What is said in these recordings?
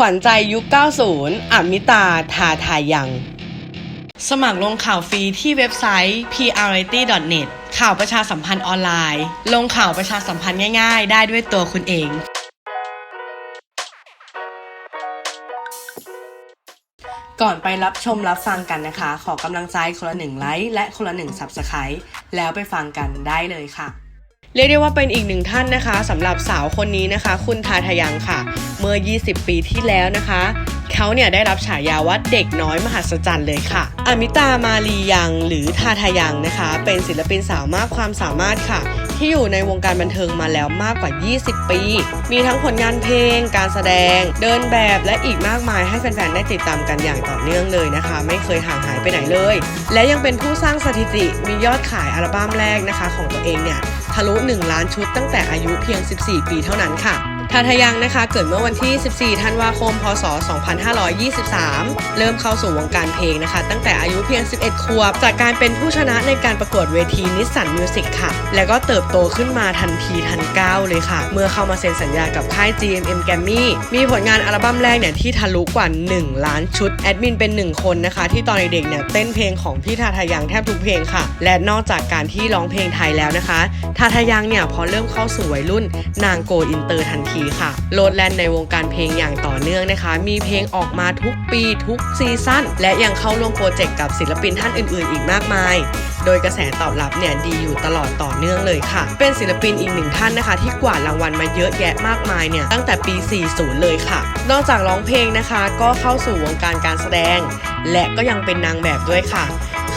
ขวัญใจยุค 90 อมิตาทาทายัง สมัครลงข่าวฟรีที่เว็บไซต์ priority.net ข่าวประชาสัมพันธ์ออนไลน์ ลงข่าวประชาสัมพันธ์ง่ายๆ ได้ด้วยตัวคุณเองก่อนไปรับชมรับฟังกันนะคะ ขอกำลังใจคนละหนึ่งไลค์และคนละหนึ่ง Subscribe แล้วไปฟังกันได้เลยค่ะ เรียกได้ว่าเป็นอีกหนึ่งท่านนะคะสำหรับสาวคนนี้นะคะ คุณทาทายังค่ะ เมื่อ 20 ปีที่แล้วนะคะเขาเนี่ยได้รับฉายาว่าเด็กน้อยมหัศจรรย์เลยค่ะ อมิตามาลียังหรือทาทายังนะคะ เป็นศิลปินสาวมากความสามารถค่ะ ที่อยู่ในวงการบันเทิงมาแล้วมากกว่า 20 ปี มีทั้งผลงานเพลง การแสดง เดินแบบและอีกมากมายให้แฟนๆ ได้ติดตามกันอย่างต่อเนื่องเลยนะคะ ไม่เคยห่างหายไปไหนเลย และยังเป็นผู้สร้างสถิติมียอดขายอัลบั้มแรกนะคะ ของตัวเองเนี่ย ทะลุ 1 ล้านชุดตั้งแต่อายุเพียง 14 ปีเท่านั้นค่ะ ทาทายังนะคะ เกิดเมื่อวันที่ 14 ธันวาคม พศ 2523 เริ่มเข้าสู่วงการเพลงนะคะ ตั้งแต่อายุเพียง 11 ขวบ จากการเป็นผู้ชนะในการประกวดเวทีนิสสันมิวสิกค่ะ แล้วก็เติบโตขึ้นมาทันทีทันก้าวเลยค่ะ เมื่อเข้ามาเซ็นสัญญากับค่าย GMM g r a m m y มีผลงานอัลบั้มแรกเนี่ยที่ทะลุกว่า 1 ล้านชุด แอดมินเป็น 1 คนนะคะ ที่ตอนเด็กเนี่ยเต้นเพลงของพี่ทาทายังแทบทุกเพลงค่ะ และนอกจากการที่ร้องเพลงไทยแล้วนะคะ ทาทายังเนี่ยพอเริ่มเข้าสู่วัยรุ่นนางโกอินเตอร์ทันทีค่ะโลดแล่นในวงการเพลงอย่างต่อเนื่องนะคะ มีเพลงออกมาทุกปีทุกซีซั่นและยังเข้าร่วมโปรเจกต์กับศิลปินท่านอื่นๆ อีกมากมาย โดยกระแสตอบรับเนี่ยดีอยู่ตลอดต่อเนื่องเลยค่ะ เป็นศิลปินอีกหนึ่งท่านนะคะ ที่กวาดรางวัลมาเยอะแยะมากมายเนี่ยตั้งแต่ปี 40 เลยค่ะ นอกจากร้องเพลงนะคะ ก็เข้าสู่วงการการแสดง และก็ยังเป็นนางแบบด้วยค่ะ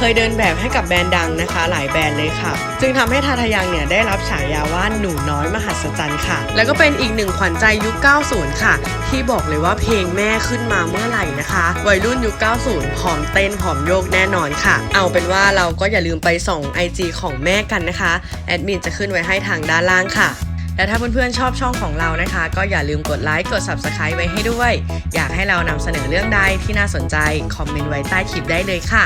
เคยเดินแบบให้กับแบรนด์ดังนะคะ หลายแบรนด์เลยค่ะ จึงทำให้ทาทายังเนี่ยได้รับฉายาว่าหนูน้อยมหัศจรรย์ค่ะ แล้วก็เป็นอีกหนึ่งขวัญใจยุค 90 ค่ะ ที่บอกเลยว่าเพลงแม่ขึ้นมาเมื่อไหร่นะคะ วัยรุ่นยุค 90 ผอมเต้นผอมโยกแน่นอนค่ะ เอาเป็นว่าเราก็อย่าลืมไปส่อง IG ของแม่กันนะคะ แอดมินจะขึ้นไว้ให้ทางด้านล่างค่ะและถ้าเพื่อนๆชอบช่องของเรานะคะ ก็อย่าลืมกดไลค์กด Subscribe ไว้ให้ด้วย อยากให้เรานำเสนอเรื่องใดที่น่าสนใจ คอมเมนต์ไว้ใต้คลิปได้เลยค่ะ